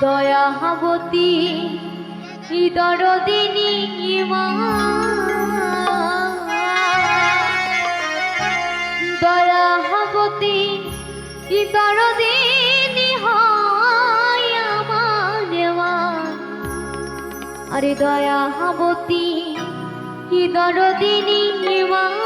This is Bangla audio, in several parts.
দয়াবতী দরদিনী মা দয়াবতী দরদিনী হয় আমার আরে দয়াবতী দরদিনী মা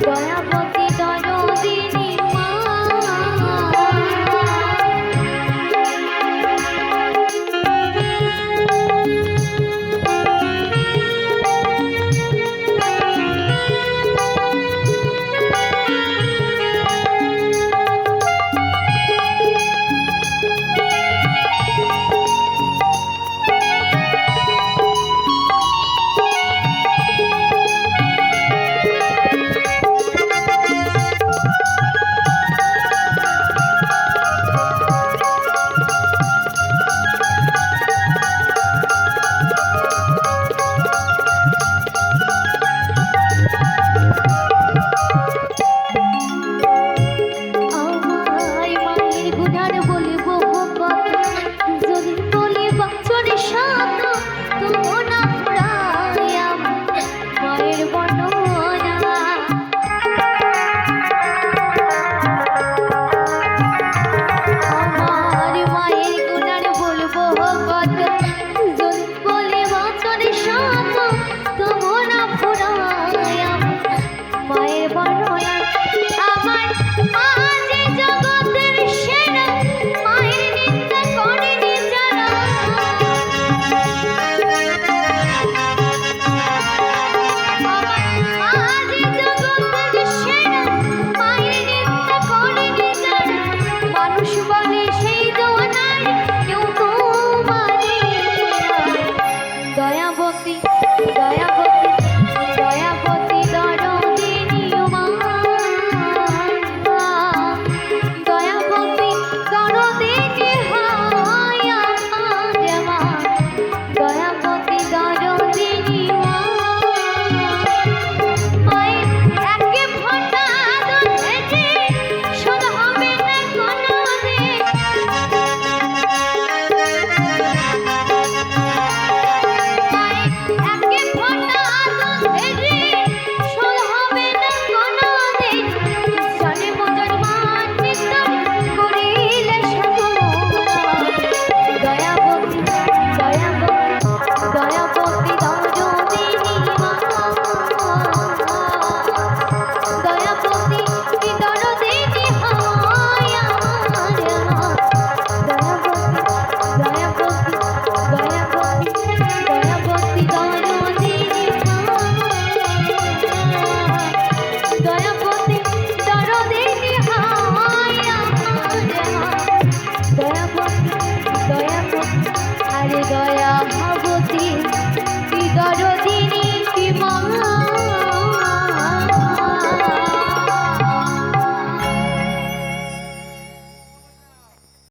Bye.